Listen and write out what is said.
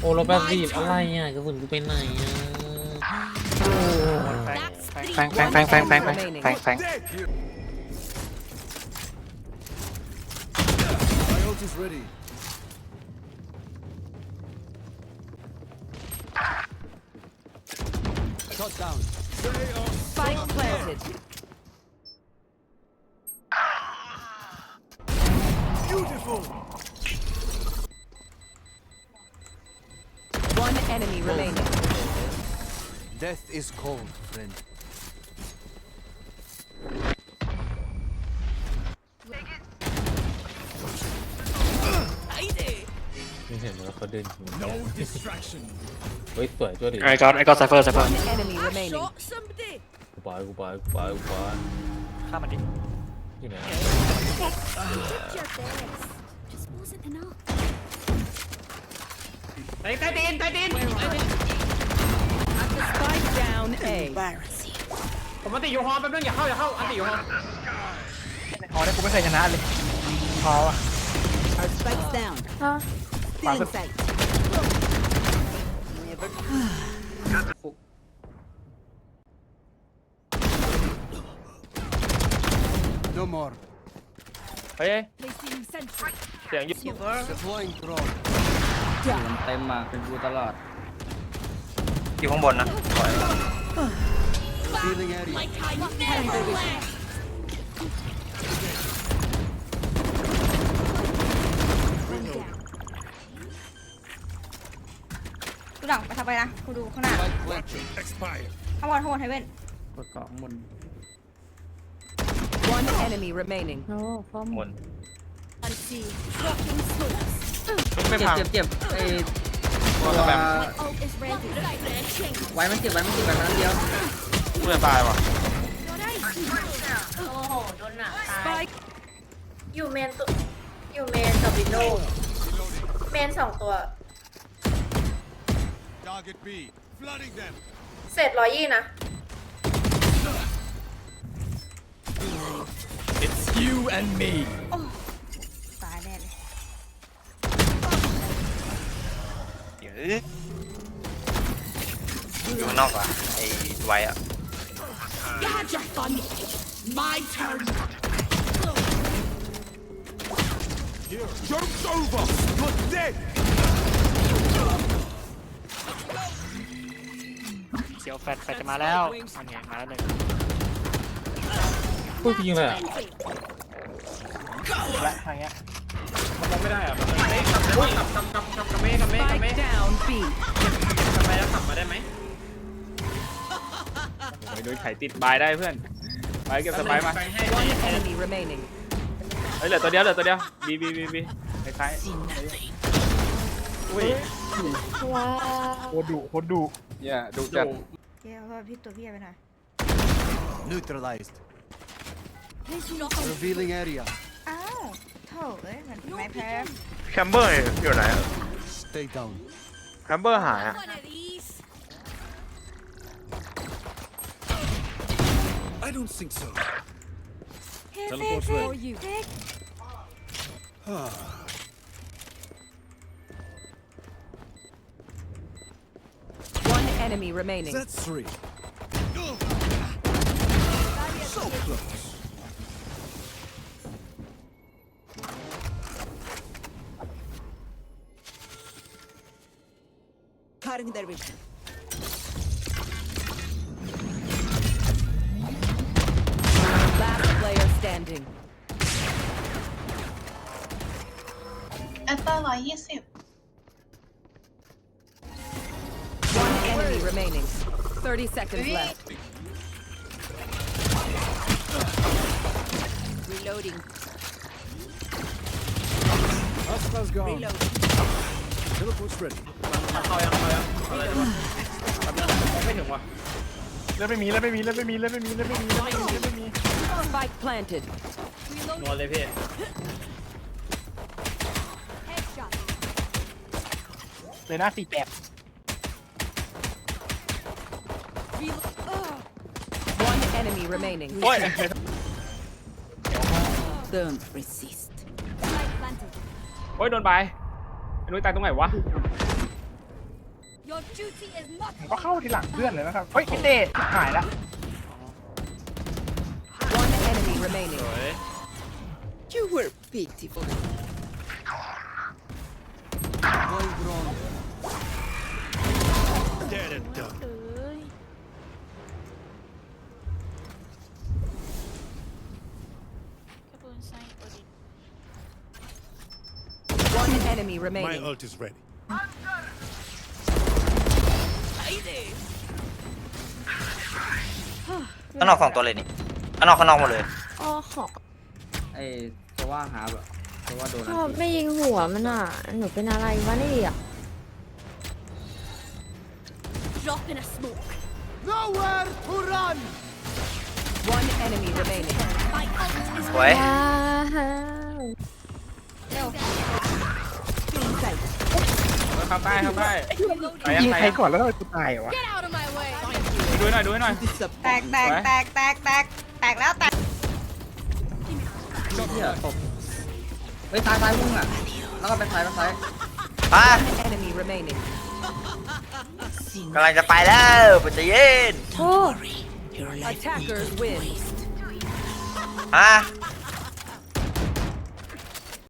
โอ้เราแปดสิบอะไรอะกระสุนกูไปไหนอะแฟงแฟงแฟงแฟงแฟงแฟงแฟงแฟง enemy remaining. Death is cold, friend. No distraction. เฮ้ยสวยจ้วยดิ I got I got cipher cipher One enemy remaining. กูไปกูไปกูไปกูไปฆ่ามันดิอยู่ไหน Watch your backs. ใต้ตีนใต้ตีน Spike down A. ผมมันติอยู่ฮอแป๊บนึงอย่าเข้าอย่าเข้าอันติอยู่ฮออ๋อเนี่ยกูไม่เคยชนะเลยพอวะ Spikes down. ขวาสุด sight. No more. เฮ้ย Placing sentry. เสียงอยู่ Deploying drone. เต็มมาเป็นกูตลอดอยู่ข้างบนนะ Feeling area. Like I never left. ดูหลังไปทำไปนะกูดูข้างหน้า Spike planted. Expired. ข้างบนข้างบนเฮเว่นกดเกาะข้างบน One enemy remaining. บน Unseen. Walking smokes. ไม่เจ็บพังเจ็บเจ็บไอ้ตัว My ult is ready. There, change. ไว้มันเจ็บไว้มันเจ็บไว้มันนัดเดียวเพื่อนตายว่ะโอ้โห โดนหนักตาย Spike อยู่เมนตัวอยู่เมนกับวินโดว์เมนสองตัว Target B. Flooding them. เสร็จร้อยยี่นะ It's you and me. ตายแน่เลย เดี๋ยว อยู่ข้างนอกว่ะไอ้ไว้อะ Gadget fun. My turn. Joke's over. You're dead. เสียวแฟดแฟดจะมาแล้วอันไงมาแล้วหนึ่งพูดจริงเลยอะและทางเงี้ยมันมองไม่ได้อะมันไม่ขับได้ขับขับขับขับกับเมฆกับ B. ทำไมแล้วขับมาได้ไหมไปโดนไข่ติดบายได้เพื่อนไปเก็บสบายมา One enemy remaining. เฮ้ยเหลือตัวเดียวเหลือตัวเดียวบีบีบีบีไปซ้ายอุ้ยโคตรดุโคตรดุเนี่ยดุจัดเดี๋ยวเอาพี่ตัวพี่ไปหน่อย Neutralized. Placing ult. Revealing area. อ้าวโถเอ้ยมันไม่แพ้แคมเบอร์อยู่ไหน Stay down. แคมเบอร์หายอะ One of these. I don't think so. เฮ้ย Teleport เฮ้ย ready. เฮ้ย One enemy remaining. That's three. So close. Cutting their vision. Last player standing. แอปเปิลร้อยยี่สิบ One enemy remaining. 30 seconds left. Reloading. Hostiles gone. Teleport's ready. เข้ายังเข้ายังอะไรวะไม่ถึงว่ะเลือดไม่มีเลือดไม่มีเลือดไม่มีเลือดไม่มีเลือดไม่มีเลือดไม่มีเลือดไม่มี Spike planted. นอนเลยพี่ Headshot. เลยหน้าสี่แปด One enemy remaining. โอ้ย Don't resist. Spike planted. โอ้ยโดนบายไอ้ นุ้ยตายตรงไหนวะ Your duty is not ผมก็เข้าทีหลังเพื่อนเลยนะครับ เฮ้ยพี่เดชหายละ One enemy remaining. สวย You were beautiful. Enemy My remaining. ult is ready. ข้างนอกสองตัวเลยนี่ข้างนอกข้างนอกหมดเลย อ๋อขอไอ้ตัวว่าหาแบบตัวว่าโดนชอบไม่ยิงหัวมันอะ หนูเป็นอะไรวะนี่อะ Drop in a smoke Nowhere to run! One enemy remaining. My ult is สวยว้าวเเข้าใต้เข้าใต้ไปยังยิงไงใครก่อนแล้วทำไมกูตายวะ Get out of my way ดูหน่อยดูหน่อยแตกแตกแตกแตกแตกแตกแล้วแตกเหี้ยตบเฮ้ยซ้ายซ้ายพุ่งอะ แล้วก็ไปซ้ายไปซ้ายมา Enemy remaining. กำลังจะไปแล้วปัจจะเย็นโอ้ Attackers win. มา